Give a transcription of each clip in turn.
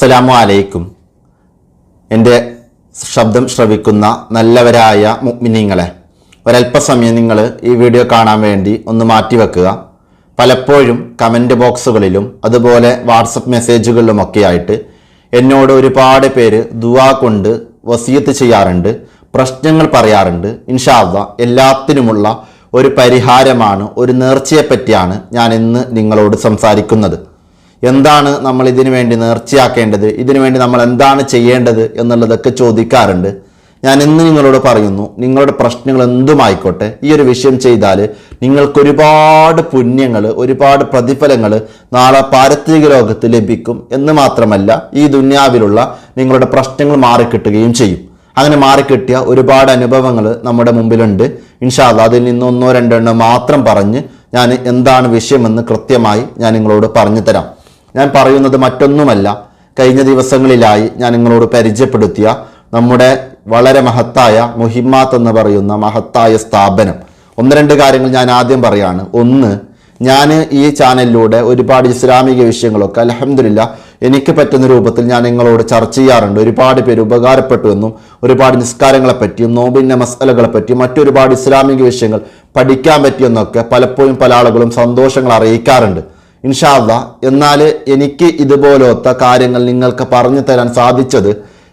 അസ്സലാമു അലൈക്കും. എന്റെ ശബ്ദം ശ്രവിക്കുന്ന നല്ലവരായ മുഗ്മിനിങ്ങളെ ഒരല്പസമയം നിങ്ങൾ ഈ വീഡിയോ കാണാൻ വേണ്ടി ഒന്ന് മാറ്റിവെക്കുക പലപ്പോഴും കമന്റ് ബോക്സുകളിലും അതുപോലെ വാട്സപ്പ് മെസ്സേജുകളിലുമൊക്കെ ആയിട്ട് എന്നോട് ഒരുപാട് പേര് ദുവാ കൊണ്ട് വസീയത്ത് ചെയ്യാറുണ്ട് പ്രശ്നങ്ങൾ പറയാറുണ്ട്. ഇൻഷാല്ല എല്ലാത്തിനുമുള്ള ഒരു പരിഹാരമാണ് ഒരു നേർച്ചയെപ്പറ്റിയാണ് ഞാൻ ഇന്ന് നിങ്ങളോട് സംസാരിക്കുന്നത്. എന്താണ് നമ്മൾ ഇതിനു വേണ്ടി നേർച്ചയാക്കേണ്ടത്? ഇതിനു വേണ്ടി നമ്മൾ എന്താണ് ചെയ്യേണ്ടത് എന്നുള്ളതൊക്കെ ചോദിക്കാറുണ്ട്. ഞാൻ ഇന്ന് നിങ്ങളോട് പറയുന്നു നിങ്ങളുടെ പ്രശ്നങ്ങൾ എന്തുമായിക്കോട്ടെ? ഈ ഒരു വിഷയം ചെയ്താൽ നിങ്ങൾക്ക് ഒരുപാട് പുണ്യങ്ങൾ ഒരുപാട് പ്രതിഫലങ്ങൾ നാളെ പാരത്രിക ലോകത്ത് ലഭിക്കും എന്ന് മാത്രമല്ല ഈ ദുന്യാവിലുള്ള നിങ്ങളുടെ പ്രശ്നങ്ങൾ മാറിക്കിട്ടുകയും ചെയ്യും. അങ്ങനെ മാറിക്കിട്ടിയ ഒരുപാട് അനുഭവങ്ങൾ നമ്മുടെ മുമ്പിലുണ്ട്. ഇൻഷാല്ല അതിൽ നിന്ന് ഒന്നോ രണ്ടോ എണ്ണോ മാത്രം പറഞ്ഞ് ഞാൻ എന്താണ് വിഷയമെന്ന് കൃത്യമായി ഞാൻ നിങ്ങളോട് പറഞ്ഞു തരാം. ഞാൻ പറയുന്നത് മറ്റൊന്നുമല്ല. കഴിഞ്ഞ ദിവസങ്ങളിലായി ഞാൻ നിങ്ങളോട് പരിചയപ്പെടുത്തിയ നമ്മുടെ വളരെ മഹത്തായ മുഹിമാത്ത് എന്ന് പറയുന്ന മഹത്തായ സ്ഥാപനം. ഒന്ന് രണ്ട് കാര്യങ്ങൾ ഞാൻ ആദ്യം പറയാണ്. ഒന്ന് ഞാൻ ഈ ചാനലിലൂടെ ഒരുപാട് ഇസ്ലാമിക വിഷയങ്ങളൊക്കെ അലഹമില്ല എനിക്ക് പറ്റുന്ന രൂപത്തിൽ ഞാൻ നിങ്ങളോട് ചർച്ച ചെയ്യാറുണ്ട്. ഒരുപാട് പേര് ഉപകാരപ്പെട്ടു എന്നും ഒരുപാട് നിസ്കാരങ്ങളെ പറ്റിയും നോമ്പിന്റെ മസാലകളെ പറ്റിയും മറ്റൊരുപാട് ഇസ്ലാമിക വിഷയങ്ങൾ പഠിക്കാൻ പറ്റിയെന്നൊക്കെ പലപ്പോഴും പല ആളുകളും സന്തോഷങ്ങൾ അറിയിക്കാറുണ്ട്. ഇൻഷാല്ല എന്നാൽ എനിക്ക് ഇതുപോലത്തെ കാര്യങ്ങൾ നിങ്ങൾക്ക് പറഞ്ഞു തരാൻ സാധിച്ചത്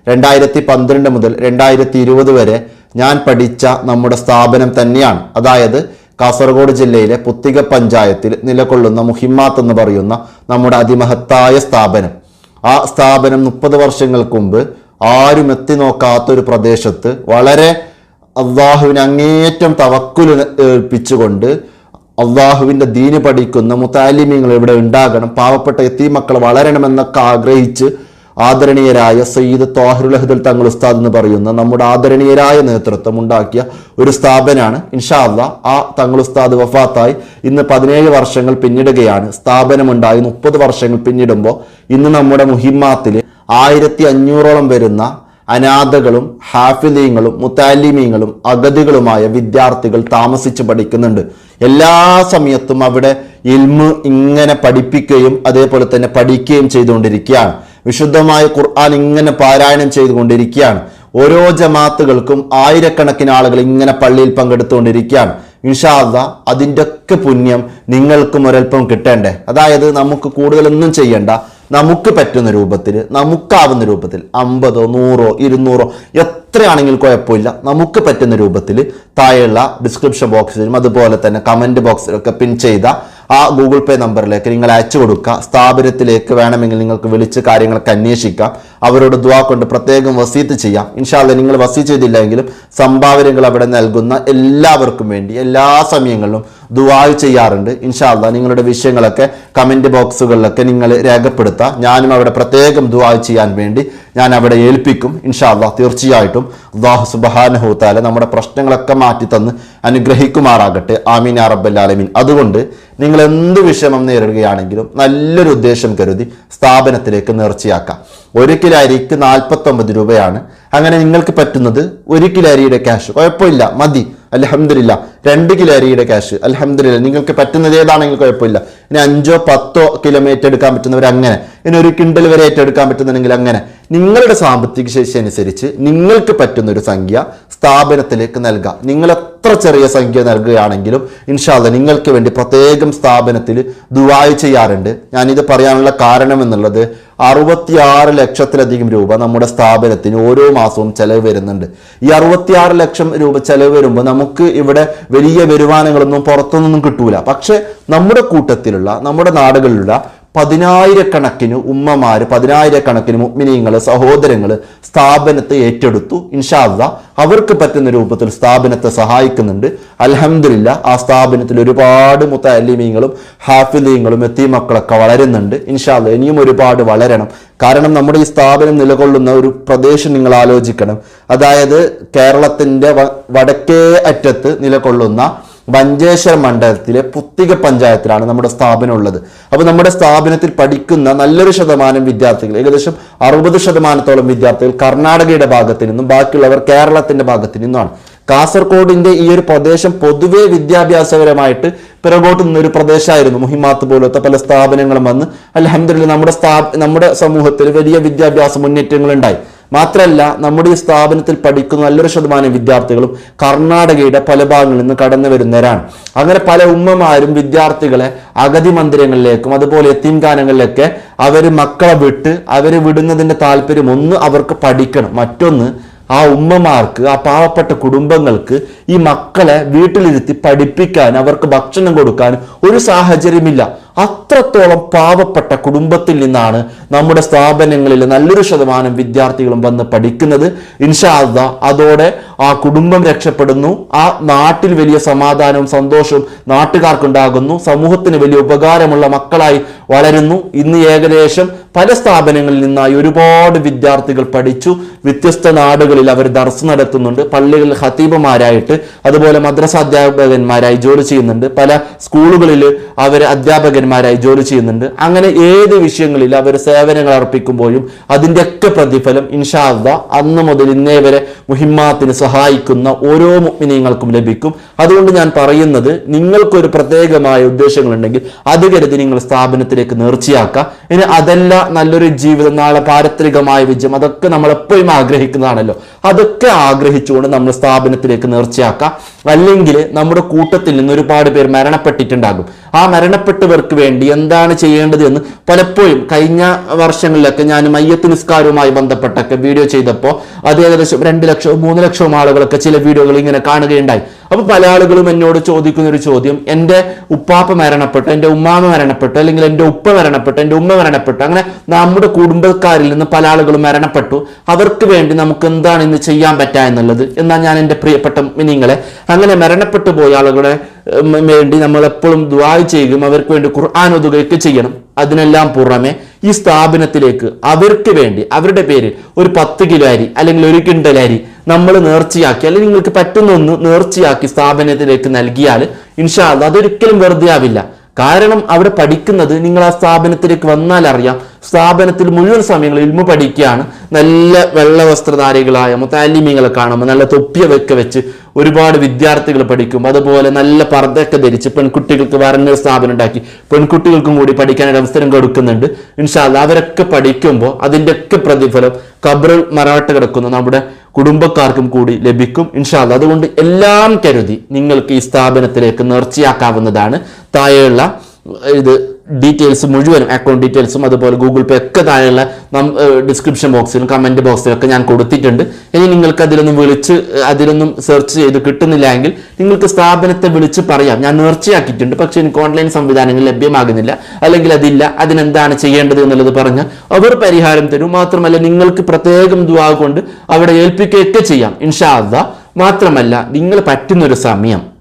രണ്ടായിരത്തി പന്ത്രണ്ട് മുതൽ രണ്ടായിരത്തി ഇരുപത് വരെ ഞാൻ പഠിച്ച നമ്മുടെ സ്ഥാപനം തന്നെയാണ്. അതായത് കാസർഗോഡ് ജില്ലയിലെ പുത്തിക പഞ്ചായത്തിൽ നിലകൊള്ളുന്ന മുഹിമാത്ത് എന്ന് പറയുന്ന നമ്മുടെ അതിമഹത്തായ സ്ഥാപനം. ആ സ്ഥാപനം മുപ്പത് വർഷങ്ങൾക്ക് മുമ്പ് ആരും എത്തി നോക്കാത്തൊരു പ്രദേശത്ത് വളരെ അള്ളാഹുവിന് അങ്ങേറ്റം തവക്കുൽ ഏൽപ്പിച്ചുകൊണ്ട് അള്ളാഹുവിന്റെ ദീന് പഠിക്കുന്ന മുത്താലിമ്യങ്ങൾ ഇവിടെ ഉണ്ടാകണം. പാവപ്പെട്ട എത്തി മക്കൾ വളരണമെന്നൊക്കെ ആഗ്രഹിച്ച് ആദരണീയരായ സയ്യിദ് തോഹറുൽ അഹദൽ തങ്ങൾ ഉസ്താദ് എന്ന് പറയുന്ന നമ്മുടെ ആദരണീയരായ നേതൃത്വം ഉണ്ടാക്കിയ ഒരു സ്ഥാപനമാണ്. ഇൻഷാ അല്ല ആ തങ്ങൾ ഉസ്താദ് വഫാത്തായി. ഇന്ന് പതിനേഴ് വർഷങ്ങൾ പിന്നിടുകയാണ്. സ്ഥാപനമുണ്ടായി. മുപ്പത് വർഷങ്ങൾ പിന്നിടുമ്പോൾ ഇന്ന് നമ്മുടെ മുഹിമാത്തിൽ ആയിരത്തി അഞ്ഞൂറോളം വരുന്ന അനാഥകളും ഹാഫിലീങ്ങളും മുത്താലിമീങ്ങളും അഗതികളുമായ വിദ്യാർത്ഥികൾ താമസിച്ച് പഠിക്കുന്നുണ്ട്. എല്ലാ സമയത്തും അവിടെ ഇൽമ് ഇങ്ങനെ പഠിപ്പിക്കുകയും അതേപോലെ തന്നെ പഠിക്കുകയും ചെയ്തുകൊണ്ടിരിക്കുകയാണ്. വിശുദ്ധമായ ഖുർആൻ ഇങ്ങനെ പാരായണം ചെയ്തുകൊണ്ടിരിക്കുകയാണ്. ഓരോ ജമാത്തുകൾക്കും ആയിരക്കണക്കിന് ആളുകൾ ഇങ്ങനെ പള്ളിയിൽ പങ്കെടുത്തുകൊണ്ടിരിക്കുകയാണ്. ഇൻഷാല്ല അതിന്റെ ഒക്കെ പുണ്യം നിങ്ങൾക്കും ഒരൽപ്പം കിട്ടേണ്ടേ? അതായത് നമുക്ക് കൂടുതലൊന്നും ചെയ്യണ്ട. നമുക്ക് പറ്റുന്ന രൂപത്തിൽ നമുക്കാവുന്ന രൂപത്തിൽ അമ്പതോ നൂറോ ഇരുന്നൂറോ എത്രയാണെങ്കിൽ കുഴപ്പമില്ല. നമുക്ക് പറ്റുന്ന രൂപത്തിൽ താഴെയുള്ള ഡിസ്ക്രിപ്ഷൻ ബോക്സിലും അതുപോലെ തന്നെ കമന്റ് ബോക്സിലൊക്കെ പിൻ ചെയ്ത ആ ഗൂഗിൾ പേ നമ്പറിലേക്ക് നിങ്ങൾ അയച്ചു കൊടുക്കുക. സ്ഥാപനത്തിലേക്ക് വേണമെങ്കിൽ നിങ്ങൾക്ക് വിളിച്ച് കാര്യങ്ങളൊക്കെ അന്വേഷിക്കാം. അവരോട് ദ്വാ കൊണ്ട് പ്രത്യേകം വസീത്ത് ചെയ്യാം. ഇൻഷാല്ല നിങ്ങൾ വസീ ചെയ്തില്ലെങ്കിലും സംഭാവനകൾ അവിടെ നൽകുന്ന എല്ലാവർക്കും വേണ്ടി എല്ലാ സമയങ്ങളിലും ദുവായ് ചെയ്യാറുണ്ട്. ഇൻഷാല്ല നിങ്ങളുടെ വിഷയങ്ങളൊക്കെ കമന്റ് ബോക്സുകളിലൊക്കെ നിങ്ങൾ രേഖപ്പെടുത്തുക ഞാനും അവിടെ പ്രത്യേകം ദുവായ് ചെയ്യാൻ വേണ്ടി ഞാൻ അവിടെ ഏൽപ്പിക്കും. ഇൻഷാല്ല തീർച്ചയായിട്ടും അള്ളാഹു സുബഹാനഹൂത്താല നമ്മുടെ പ്രശ്നങ്ങളൊക്കെ മാറ്റി തന്ന് അനുഗ്രഹിക്കുമാറാകട്ടെ. ആമീൻ അറബല്ലാലമീൻ അതുകൊണ്ട് നിങ്ങൾ എന്ത് വിഷമം നേരിടുകയാണെങ്കിലും നല്ലൊരു ഉദ്ദേശം കരുതി സ്ഥാപനത്തിലേക്ക് നേർച്ചയാക്കാം. ഒരു കിലോ അരിക്ക് നാൽപ്പത്തൊമ്പത് രൂപയാണ്. അങ്ങനെ നിങ്ങൾക്ക് പറ്റുന്നത് ഒരു കിലോ അരിയുടെ ക്യാഷ് കുഴപ്പമില്ല. മതി. അലഹമില്ല രണ്ട് കിലോ അരിയുടെ ക്യാഷ് അലഹമില്ല നിങ്ങൾക്ക് പറ്റുന്നത് ഏതാണെങ്കിലും കുഴപ്പമില്ല. ഇനി അഞ്ചോ പത്തോ കിലോമീറ്റർ എടുക്കാൻ പറ്റുന്നവർ അങ്ങനെ. ഇനി ഒരു കിണ്ടൽ വരെ ഏറ്റെടുക്കാൻ പറ്റുന്നുണ്ടെങ്കിൽ അങ്ങനെ. നിങ്ങളുടെ സാമ്പത്തിക ശേഷി അനുസരിച്ച് നിങ്ങൾക്ക് പറ്റുന്ന ഒരു സംഖ്യ സ്ഥാപനത്തിലേക്ക് നൽകുക നിങ്ങൾ എത്ര ചെറിയ സംഖ്യ നൽകുകയാണെങ്കിലും ഇൻഷാല്ല നിങ്ങൾക്ക് വേണ്ടി പ്രത്യേകം സ്ഥാപനത്തിൽ ദുബായ് ചെയ്യാറുണ്ട്. ഞാനിത് പറയാനുള്ള കാരണം എന്നുള്ളത് അറുപത്തിയാറ് ലക്ഷത്തിലധികം രൂപ നമ്മുടെ സ്ഥാപനത്തിന് ഓരോ മാസവും ചെലവ് വരുന്നുണ്ട്. ഈ അറുപത്തിയാറ് ലക്ഷം രൂപ ചെലവ് വരുമ്പോൾ നമുക്ക് ഇവിടെ വലിയ വരുമാനങ്ങളൊന്നും പുറത്തുനിന്നും കിട്ടൂല. പക്ഷെ നമ്മുടെ കൂട്ടത്തിലുള്ള നമ്മുടെ നാടുകളിലുള്ള പതിനായിരക്കണക്കിന് ഉമ്മമാര് പതിനായിരക്കണക്കിന് മുഗ്മിനീങ്ങൾ സഹോദരങ്ങൾ സ്ഥാപനത്തെ ഏറ്റെടുത്തു. ഇൻഷാദ അവർക്ക് പറ്റുന്ന രൂപത്തിൽ സ്ഥാപനത്തെ സഹായിക്കുന്നുണ്ട്. അലഹമില്ല ആ സ്ഥാപനത്തിൽ ഒരുപാട് മുത്തല്ലിമീങ്ങളും ഹാഫിലീങ്ങളും എത്തിമക്കളൊക്കെ വളരുന്നുണ്ട്. ഇൻഷാദ ഇനിയും ഒരുപാട് വളരണം. കാരണം നമ്മുടെ ഈ സ്ഥാപനം നിലകൊള്ളുന്ന ഒരു പ്രദേശം നിങ്ങൾ ആലോചിക്കണം. അതായത് കേരളത്തിന്റെ വടക്കേ അറ്റത്ത് നിലകൊള്ളുന്ന മഞ്ചേശ്വരം മണ്ഡലത്തിലെ പുത്തിക പഞ്ചായത്തിലാണ് നമ്മുടെ സ്ഥാപനം ഉള്ളത് അപ്പോൾ നമ്മുടെ സ്ഥാപനത്തിൽ പഠിക്കുന്ന നല്ലൊരു ശതമാനം വിദ്യാർത്ഥികൾ ഏകദേശം അറുപത് ശതമാനത്തോളം വിദ്യാർത്ഥികൾ കർണാടകയുടെ ഭാഗത്തു നിന്നും ബാക്കിയുള്ളവർ കേരളത്തിന്റെ ഭാഗത്തു നിന്നുമാണ്. കാസർഗോഡിന്റെ ഈ ഒരു പ്രദേശം പൊതുവെ വിദ്യാഭ്യാസപരമായിട്ട് പിറകോട്ട് നിന്നൊരു പ്രദേശമായിരുന്നു. മുഹിമാത്ത് പോലത്തെ പല സ്ഥാപനങ്ങളും വന്ന് അലഹമില്ല നമ്മുടെ സ്ഥാ നമ്മുടെ സമൂഹത്തിൽ വലിയ വിദ്യാഭ്യാസ മുന്നേറ്റങ്ങൾ ഉണ്ടായി മാത്രമല്ല നമ്മുടെ ഈ സ്ഥാപനത്തിൽ പഠിക്കുന്ന നല്ലൊരു ശതമാനം വിദ്യാർത്ഥികളും കർണാടകയുടെ പല ഭാഗങ്ങളിൽ നിന്ന് കടന്നു വരുന്നവരാണ്. അങ്ങനെ പല ഉമ്മമാരും വിദ്യാർത്ഥികളെ അഗതി മന്ദിരങ്ങളിലേക്കും അതുപോലെ എത്തിൻകാനങ്ങളിലൊക്കെ അവർ മക്കളെ വിട്ട് അവർ വിടുന്നതിന്റെ താല്പര്യം ഒന്ന് അവർക്ക് പഠിക്കണം. മറ്റൊന്ന് ആ ഉമ്മമാർക്ക് ആ പാവപ്പെട്ട കുടുംബങ്ങൾക്ക് ഈ മക്കളെ വീട്ടിലിരുത്തി പഠിപ്പിക്കാൻ അവർക്ക് ഭക്ഷണം കൊടുക്കാൻ ഒരു സാഹചര്യമില്ല. അത്രത്തോളം പാവപ്പെട്ട കുടുംബത്തിൽ നിന്നാണ് നമ്മുടെ സ്ഥാപനങ്ങളിൽ നല്ലൊരു ശതമാനം വിദ്യാർത്ഥികളും വന്ന് പഠിക്കുന്നത്. ഇൻഷാദ അതോടെ ആ കുടുംബം രക്ഷപ്പെടുന്നു. ആ നാട്ടിൽ വലിയ സമാധാനവും സന്തോഷവും നാട്ടുകാർക്കുണ്ടാകുന്നു. സമൂഹത്തിന് വലിയ ഉപകാരമുള്ള മക്കളായി വളരുന്നു. ഇന്ന് ഏകദേശം പല സ്ഥാപനങ്ങളിൽ നിന്നായി ഒരുപാട് വിദ്യാർത്ഥികൾ പഠിച്ചു. വ്യത്യസ്ത നാടുകളിൽ അവർ ദർസ് നടത്തുന്നുണ്ട്. പള്ളികളിൽ ഹത്തീബമാരായിട്ട് അതുപോലെ മദ്രസ അധ്യാപകന്മാരായി ജോലി ചെയ്യുന്നുണ്ട്. പല സ്കൂളുകളിൽ അവർ അധ്യാപകന്മാരായി ജോലി ചെയ്യുന്നുണ്ട്. അങ്ങനെ ഏത് വിഷയങ്ങളിൽ അവർ സേവനങ്ങൾ അർപ്പിക്കുമ്പോഴും അതിന്റെയൊക്കെ പ്രതിഫലം ഇൻഷാദ അന്ന് മുതൽ ഇന്നേ വരെ മുഹിമ്മാത്തിന് സഹായിക്കുന്ന ഓരോ മുഗ്മിനീങ്ങൾക്കും ലഭിക്കും. അതുകൊണ്ട് ഞാൻ പറയുന്നത് നിങ്ങൾക്കൊരു പ്രത്യേകമായ ഉദ്ദേശങ്ങളുണ്ടെങ്കിൽ അത് കരുതി നിങ്ങൾ സ്ഥാപനത്തിലേക്ക് നേർച്ചയാക്കുക. ഇനി അതല്ല നല്ലൊരു ജീവിതം നാളെ പാരത്രികമായ വിജയം അതൊക്കെ നമ്മൾ എപ്പോഴും ആഗ്രഹിക്കുന്നതാണല്ലോ. അതൊക്കെ ആഗ്രഹിച്ചുകൊണ്ട് നമ്മൾ സ്ഥാപനത്തിലേക്ക് നേർച്ചയാക്കാം. അല്ലെങ്കിൽ നമ്മുടെ കൂട്ടത്തിൽ നിന്ന് ഒരുപാട് പേർ മരണപ്പെട്ടിട്ടുണ്ടാകും. ആ മരണപ്പെട്ടവർക്ക് വേണ്ടി എന്താണ് ചെയ്യേണ്ടത് എന്ന് പലപ്പോഴും കഴിഞ്ഞ വർഷങ്ങളിലൊക്കെ ഞാൻ മയ്യത്ത് നിസ്കാരവുമായി ബന്ധപ്പെട്ടൊക്കെ വീഡിയോ ചെയ്തപ്പോൾ അത് ഏകദേശം രണ്ട് ലക്ഷവും മൂന്ന് ലക്ഷവും ആളുകളൊക്കെ ചില വീഡിയോകൾ ഇങ്ങനെ കാണുകയുണ്ടായി. അപ്പൊ പല ആളുകളും എന്നോട് ചോദിക്കുന്ന ഒരു ചോദ്യം എന്റെ ഉപ്പാപ്പ മരണപ്പെട്ടു എന്റെ ഉമ്മാമ മരണപ്പെട്ടു അല്ലെങ്കിൽ എന്റെ ഉപ്പ മരണപ്പെട്ടു എന്റെ ഉമ്മ മരണപ്പെട്ടു അങ്ങനെ നമ്മുടെ കുടുംബക്കാരിൽ നിന്ന് പല ആളുകളും മരണപ്പെട്ടു. അവർക്ക് വേണ്ടി നമുക്ക് എന്താണ് ഇന്ന് ചെയ്യാൻ പറ്റുക എന്നുള്ളത്? എന്നാൽ ഞാൻ എന്റെ പ്രിയപ്പെട്ട മിനിങ്ങളെ അങ്ങനെ മരണപ്പെട്ടു പോയ ആളുകളെ വേണ്ടി നമ്മൾ എപ്പോഴും ദ്വായ ചെയ്യുകയും അവർക്ക് വേണ്ടി ഖുർആൻ ഒതുകയൊക്കെ ചെയ്യണം. അതിനെല്ലാം പുറമെ ഈ സ്ഥാപനത്തിലേക്ക് അവർക്ക് വേണ്ടി അവരുടെ പേരിൽ ഒരു പത്ത് കിലോ അരി അല്ലെങ്കിൽ ഒരു കിണ്ടൽ അരി നമ്മൾ നേർച്ചയാക്കി അല്ലെങ്കിൽ നിങ്ങൾക്ക് പറ്റുന്ന ഒന്ന് നേർച്ചയാക്കി സ്ഥാപനത്തിലേക്ക് നൽകിയാൽ ഇൻഷാ അതൊരിക്കലും വെറുതെ ആവില്ല. കാരണം അവിടെ പഠിക്കുന്നത് നിങ്ങൾ ആ സ്ഥാപനത്തിലേക്ക് വന്നാൽ അറിയാം. സ്ഥാപനത്തിൽ മുഴുവൻ സമയങ്ങളിൽ ഇൽമ പഠിക്കുകയാണ്. നല്ല വെള്ള വസ്ത്രധാരികളായ മുത്താലിമീങ്ങളെ കാണുമ്പോൾ നല്ല തൊപ്പിയൊക്കെ വെച്ച് ഒരുപാട് വിദ്യാർത്ഥികൾ പഠിക്കും. അതുപോലെ നല്ല പർദ്ദയൊക്കെ ധരിച്ച് പെൺകുട്ടികൾക്ക് വരണ്ട സ്ഥാപനം ഉണ്ടാക്കി പെൺകുട്ടികൾക്കും കൂടി പഠിക്കാനൊരു അവസരം കൊടുക്കുന്നുണ്ട്. ഇൻഷാല്ല അവരൊക്കെ പഠിക്കുമ്പോൾ അതിന്റെയൊക്കെ പ്രതിഫലം കബറിൽ മറാട്ട് കിടക്കുന്ന. നമ്മുടെ കുടുംബക്കാർക്കും കൂടി ലഭിക്കും. ഇൻഷാല്ല അതുകൊണ്ട് എല്ലാം കരുതി നിങ്ങൾക്ക് ഈ സ്ഥാപനത്തിലേക്ക് നേർച്ചയാക്കാവുന്നതാണ്. താഴെയുള്ള ഇത് ഡീറ്റെയിൽസ് മുഴുവനും അക്കൗണ്ട് ഡീറ്റെയിൽസും അതുപോലെ ഗൂഗിൾ പേ ഒക്കെ താഴെയുള്ള ഡിസ്ക്രിപ്ഷൻ ബോക്സിലും കമന്റ് ബോക്സിലും ഒക്കെ ഞാൻ കൊടുത്തിട്ടുണ്ട്. ഇനി നിങ്ങൾക്ക് അതിലൊന്നും വിളിച്ച് അതിലൊന്നും സെർച്ച് ചെയ്ത് കിട്ടുന്നില്ല എങ്കിൽ നിങ്ങൾക്ക് സ്ഥാപനത്തെ വിളിച്ച് പറയാം. ഞാൻ നേർച്ചയാക്കിയിട്ടുണ്ട് പക്ഷേ എനിക്ക് ഓൺലൈൻ സംവിധാനങ്ങൾ ലഭ്യമാകുന്നില്ല. അല്ലെങ്കിൽ അതില്ല അതിനെന്താണ് ചെയ്യേണ്ടത് എന്നുള്ളത് പറഞ്ഞാൽ അവർ പരിഹാരം തരും. മാത്രമല്ല നിങ്ങൾക്ക് പ്രത്യേകം ദുവാ കൊണ്ട് അവിടെ ഏൽപ്പിക്കുകയൊക്കെ ചെയ്യാം. ഇൻഷാ മാത്രമല്ല നിങ്ങൾ പറ്റുന്നൊരു സമയം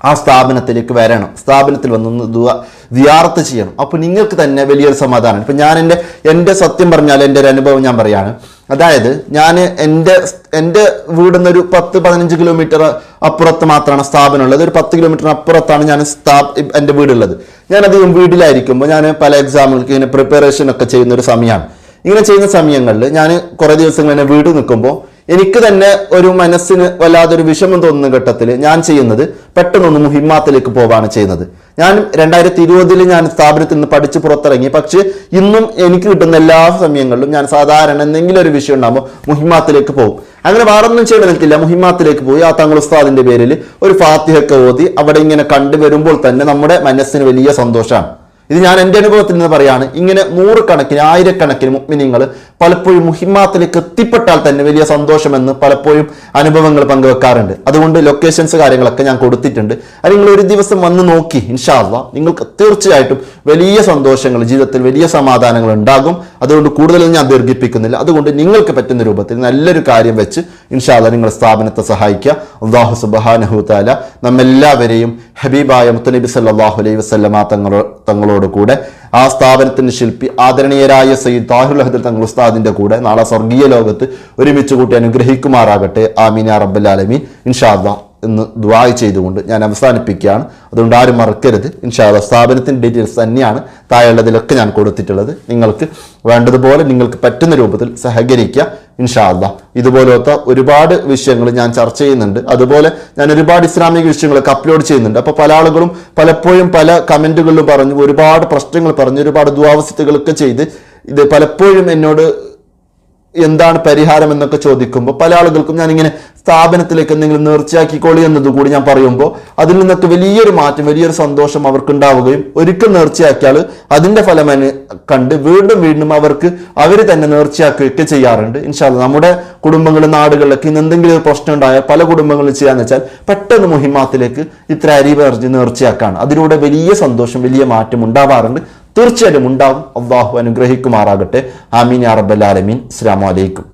ആ സ്ഥാപനത്തിലേക്ക് വരണം. സ്ഥാപനത്തിൽ വന്നൊന്ന് ദുആ ദിയാറത്ത് ചെയ്യണം. അപ്പോൾ നിങ്ങൾക്ക് തന്നെ വലിയൊരു സമാധാനമാണ് ഇപ്പം ഞാൻ എന്റെ എന്റെ സത്യം പറഞ്ഞാൽ എന്റെ ഒരു അനുഭവം ഞാൻ പറയാണ്. അതായത് ഞാൻ എന്റെ എന്റെ വീടിൽ നിന്ന് ഒരു പത്ത് പതിനഞ്ച് കിലോമീറ്റർ അപ്പുറത്ത് മാത്രമാണ് സ്ഥാപനം ഉള്ളത് ഒരു പത്ത് കിലോമീറ്റർ അപ്പുറത്താണ് ഞാൻ സ്ഥാ എന്റെ വീടുള്ളത്. ഞാൻ അധികം വീട്ടിലായിരിക്കുമ്പോൾ ഞാൻ പല എക്സാമുകൾക്ക് ഇങ്ങനെ പ്രിപ്പറേഷൻ ഒക്കെ ചെയ്യുന്ന ഒരു സമയമാണ്. ഇങ്ങനെ ചെയ്യുന്ന സമയങ്ങളിൽ ഞാൻ കുറേ ദിവസങ്ങൾ എന്നെ വീട് നിൽക്കുമ്പോൾ എനിക്ക് തന്നെ ഒരു മനസ്സിന് വല്ലാതൊരു വിഷമം തോന്നുന്ന ഘട്ടത്തിൽ ഞാൻ ചെയ്യുന്നത് പെട്ടെന്നൊന്ന് മുഹിമാത്തിലേക്ക് പോവാണ് ചെയ്യുന്നത്. ഞാൻ രണ്ടായിരത്തി ഇരുപതിൽ ഞാൻ സ്ഥാപനത്തിൽ നിന്ന് പഠിച്ച് പുറത്തിറങ്ങി. പക്ഷേ ഇന്നും എനിക്ക് കിട്ടുന്ന എല്ലാ സമയങ്ങളിലും ഞാൻ സാധാരണ എന്തെങ്കിലും ഒരു വിഷയം ഉണ്ടാകുമ്പോൾ മുഹിമാത്തിലേക്ക് പോകും. അങ്ങനെ വേറൊന്നും ചെയ്യണം നിൽക്കില്ല മുഹിമാത്തിലേക്ക് പോയി. ആ തങ്ങൾ ഉസ്താദിന്റെ പേരിൽ ഒരു ഫാത്തിഹൊക്കെ ഓതി അവിടെ ഇങ്ങനെ കണ്ടുവരുമ്പോൾ തന്നെ നമ്മുടെ മനസ്സിന് വലിയ സന്തോഷമാണ്. ഇത് ഞാൻ എന്റെ അനുഭവത്തിൽ നിന്ന് പറയാണ്. ഇങ്ങനെ നൂറുകണക്കിന് ആയിരക്കണക്കിന് മുഗ്മിനിങ്ങൾ പലപ്പോഴും മുഹിമാത്തിലേക്ക് എത്തിപ്പെട്ടാൽ തന്നെ വലിയ സന്തോഷമെന്ന് പലപ്പോഴും അനുഭവങ്ങൾ പങ്കുവെക്കാറുണ്ട്. അതുകൊണ്ട് ലൊക്കേഷൻസ് കാര്യങ്ങളൊക്കെ ഞാൻ കൊടുത്തിട്ടുണ്ട്. അത് നിങ്ങൾ ഒരു ദിവസം വന്ന് നോക്കി ഇൻഷാല്ല നിങ്ങൾക്ക് തീർച്ചയായിട്ടും വലിയ സന്തോഷങ്ങൾ ജീവിതത്തിൽ വലിയ സമാധാനങ്ങൾ ഉണ്ടാകും. അതുകൊണ്ട് കൂടുതലൊന്നും ഞാൻ ദീർഘിപ്പിക്കുന്നില്ല. അതുകൊണ്ട് നിങ്ങൾക്ക് പറ്റുന്ന രൂപത്തിൽ നല്ലൊരു കാര്യം വെച്ച് ഇൻഷാല്ല നിങ്ങൾ സ്ഥാപനത്തെ സഹായിക്കുക. അള്ളാഹു സുബാനഹുത്താല നമ്മെല്ലാവരെയും ഹബീബായ മുത്തനബി സല്ലാഹു അലൈഹി വസ്ലമ തങ്ങളോ തങ്ങളോട് കൂടെ ആ സ്ഥാപനത്തിന്റെ ശില്പി ആദരണീയരായ സയ്യിദ് താഹുൽ അഹദൽ തങ്ങൾ ഉസ്താദിന്റെ കൂടെ നാളെ സ്വർഗീയ ലോകത്ത് ഒരുമിച്ച് കൂട്ടി അനുഗ്രഹിക്കുമാറാകട്ടെ. ആമീന റബ്ബുലാലമീൻ ഇൻഷാല്ല എന്ന് ദ്വായ് ചെയ്തുകൊണ്ട് ഞാൻ അവസാനിപ്പിക്കുകയാണ്. അതുകൊണ്ട് ആരും മറക്കരുത്. ഇൻഷാല്ല സ്ഥാപനത്തിന്റെ ഡീറ്റെയിൽസ് തന്നെയാണ് താഴെയുള്ളതിലൊക്കെ ഞാൻ കൊടുത്തിട്ടുള്ളത്. നിങ്ങൾക്ക് വേണ്ടതുപോലെ നിങ്ങൾക്ക് പറ്റുന്ന രൂപത്തിൽ സഹകരിക്കുക ഇൻഷാല്ല ഇതുപോലത്തെ ഒരുപാട് വിഷയങ്ങൾ ഞാൻ ചർച്ച ചെയ്യുന്നുണ്ട്. അതുപോലെ ഞാൻ ഒരുപാട് ഇസ്ലാമിക വിഷയങ്ങളൊക്കെ അപ്ലോഡ് ചെയ്യുന്നുണ്ട്. അപ്പോൾ പല ആളുകളും പലപ്പോഴും പല കമന്റുകളിലും പറഞ്ഞു ഒരുപാട് പ്രശ്നങ്ങൾ പറഞ്ഞു ഒരുപാട് ദ്വാവസ്ഥകളൊക്കെ ചെയ്ത് ഇത് പലപ്പോഴും എന്നോട് എന്താണ് പരിഹാരം എന്നൊക്കെ ചോദിക്കുമ്പോൾ പല ആളുകൾക്കും ഞാൻ ഇങ്ങനെ സ്ഥാപനത്തിലേക്ക് എന്തെങ്കിലും നേർച്ചയാക്കിക്കോളി എന്നത് കൂടി ഞാൻ പറയുമ്പോൾ അതിൽ നിന്നൊക്കെ വലിയൊരു മാറ്റം വലിയൊരു സന്തോഷം അവർക്ക് ഉണ്ടാവുകയും ഒരിക്കൽ നേർച്ചയാക്കിയാൽ അതിന്റെ ഫലം കണ്ട് വീണ്ടും വീണ്ടും അവർക്ക് അവർ തന്നെ നേർച്ചയാക്കുകയൊക്കെ ചെയ്യാറുണ്ട്. ഇൻഷാല്ല നമ്മുടെ കുടുംബങ്ങളും നാടുകളിലൊക്കെ ഇന്ന് എന്തെങ്കിലും പ്രശ്നം ഉണ്ടായാൽ പല കുടുംബങ്ങളും ചെയ്യാന്ന് വെച്ചാൽ പെട്ടെന്ന് മുഹിമാത്തിലേക്ക് ഇത്ര അരി പറഞ്ഞ് നേർച്ചയാക്കാണ്. അതിലൂടെ വലിയ സന്തോഷം വലിയ മാറ്റം ഉണ്ടാവാറുണ്ട്. തീർച്ചയായിട്ടും ഉണ്ടാവും. അള്ളാഹു അനുഗ്രഹിക്കുമാറാകട്ടെ. ആമീൻ യാ റബ്ബൽ ആലമീൻ. അസ്സലാമു അലൈക്കും.